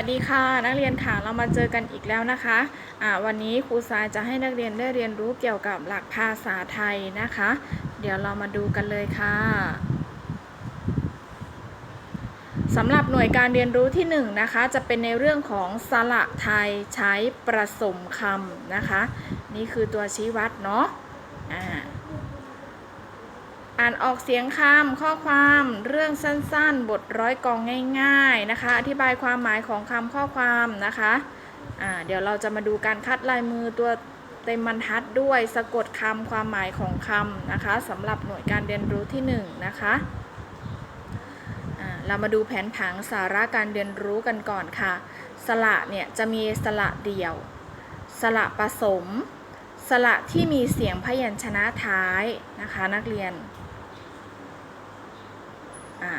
สวัสดีค่ะนักเรียนค่ะเรามาเจอกันอีกแล้วนะคะะวันนี้ครูทรายจะให้นักเรียนได้เรียนรู้เกี่ยวกับหลักภาษาไทยนะคะ เดี๋ยวเรามาดูกันเลยค่ะสำหรับหน่วยการเรียนรู้ที่1นนะคะ จะเป็นในเรื่องของสระไทยใช้ประสมคำนะคะ นี่คือตัวชี้วัดเนาะ อ่านออกเสียงคำข้อความเรื่องสั้นๆ บทร้อยกองง่าย ๆนะคะ อธิบายความหมายของคำข้อความนะคะอ่าเดี๋ยวเราจะมาดูการคัดลายมือตัวเต็มบรรทัดด้วยสะกดคำความหมายของคำนะคะสำหรับหน่วยการเรียนรู้ที่1นนะคะเรามาดูแผนผังสาระการเรียนรู้กันก่อนค่ะ สระเนี่ยจะมีสระเดี่ยว สระผสม สระที่มีเสียงพยัญชนะท้ายนะคะนักเรียน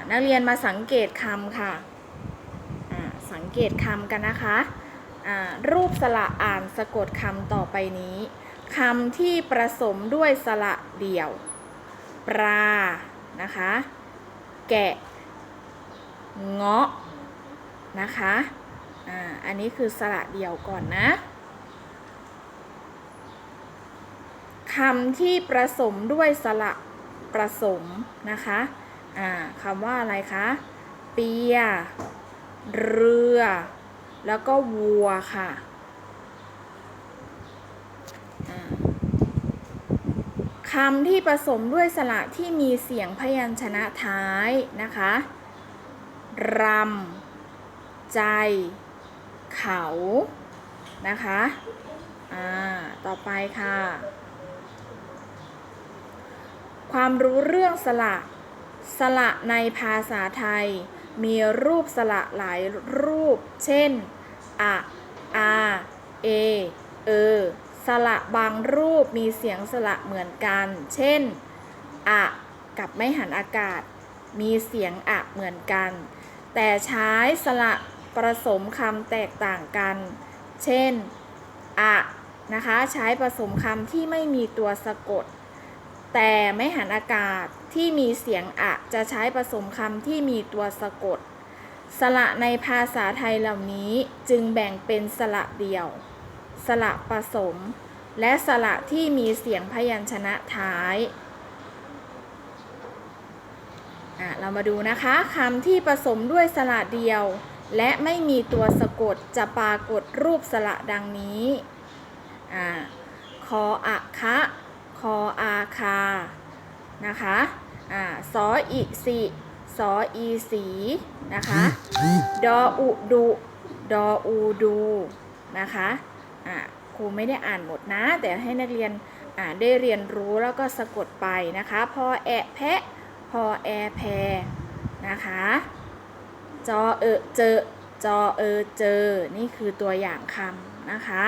นักเรียนมาสังเกตคำค่ะ สังเกตคำกันนะคะ รูปสระอ่านสะกดคำต่อไปนี้คำที่ประสมด้วยสระเดี่ยว ปลา นะคะ แกะ เงาะ นะคะอ่าอันนี้คือสระเดี่ยวก่อนนะคำที่ประสมด้วยสระประสมนะคะ อ่าคำว่าอะไรคะ เปีย เรือ แล้วก็วัวค่ะคำที่ผสมด้วยสระที่มีเสียงพยัญชนะท้ายนะคะ รำ ใจ เขา นะคะ อ่า ต่อไปค่ะ ความรู้เรื่องสระ สระในภาษาไทย มีรูปสระหลายรูป เช่น อะ อา เอ เอ สระบางรูปมีเสียงสระเหมือนกัน เช่น อะ กับไม่หันอากาศ มีเสียงอะเหมือนกัน แต่ใช้สระผสมคำแตกต่างกัน เช่น อะ นะคะ ใช้ผสมคำที่ไม่มีตัวสะกด แต่ไม่หันอากาศที่มีเสียงอะจะใช้ผสมคำที่มีตัวสะกด สระในภาษาไทยเหล่านี้จึงแบ่งเป็นสระเดี่ยว สระผสม และสระที่มีเสียงพยัญชนะท้ายอะเรามาดูนะคะคำที่ผสมด้วยสระเดียว และไม่มีตัวสะกดจะปรากฏรูปสระดังนี้อ่าคออะคะ คออาคา นะคะอ่าสออิสิสออีสีนะคะดออุดุดออูดูนะคะอ่าครูไม่ได้อ่านหมดนะ แต่ให้นักเรียนอ่านได้เรียนรู้แล้วก็สะกดไปนะคะพอแอะแพะพอแอแพนะคะจอเออเจอจอเออเจอ นี่คือตัวอย่างคำนะคะ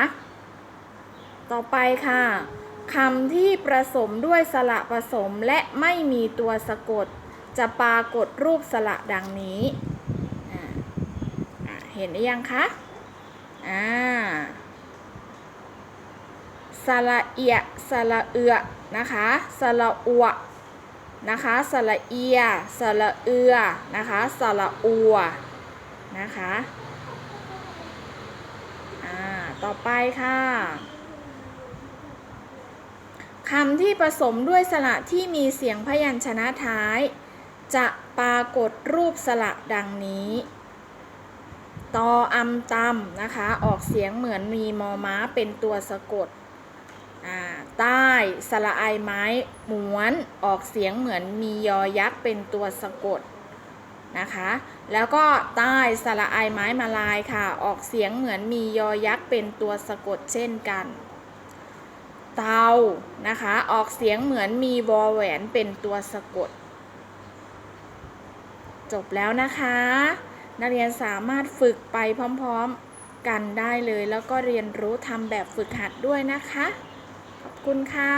ต่อไปค่ะ คำที่ประสมด้วยสระผสมและไม่มีตัวสะกด จะปรากฏรูปสระดังนี้เห็นหรือยังคะอ่าสระเอียสระเอือนะคะสระอวนะคะสระเอียสระเอือนะคะสระอัวนะคะ อ่า ต่อไปค่ะ คำที่ผสมด้วยสระที่มีเสียงพยัญชนะท้าย จะปรากฏรูปสระดังนี้ ตออำตำนะคะ ออกเสียงเหมือนมีมอม้าเป็นตัวสะกดใต้สระไอไม้ม้วนออกเสียงเหมือนมียอยักษ์เป็นตัวสะกดนะคะ แล้วก็ใต้สระไอไม้มาลายค่ะ ออกเสียงเหมือนมียอยักษ์เป็นตัวสะกดเช่นกัน เตานะคะ ออกเสียงเหมือนมีวอแหวนเป็นตัวสะกด จบแล้วนะคะ นักเรียนสามารถฝึกไปพร้อมๆกันได้เลย แล้วก็เรียนรู้ทำแบบฝึกหัดด้วยนะคะ ขอบคุณค่ะ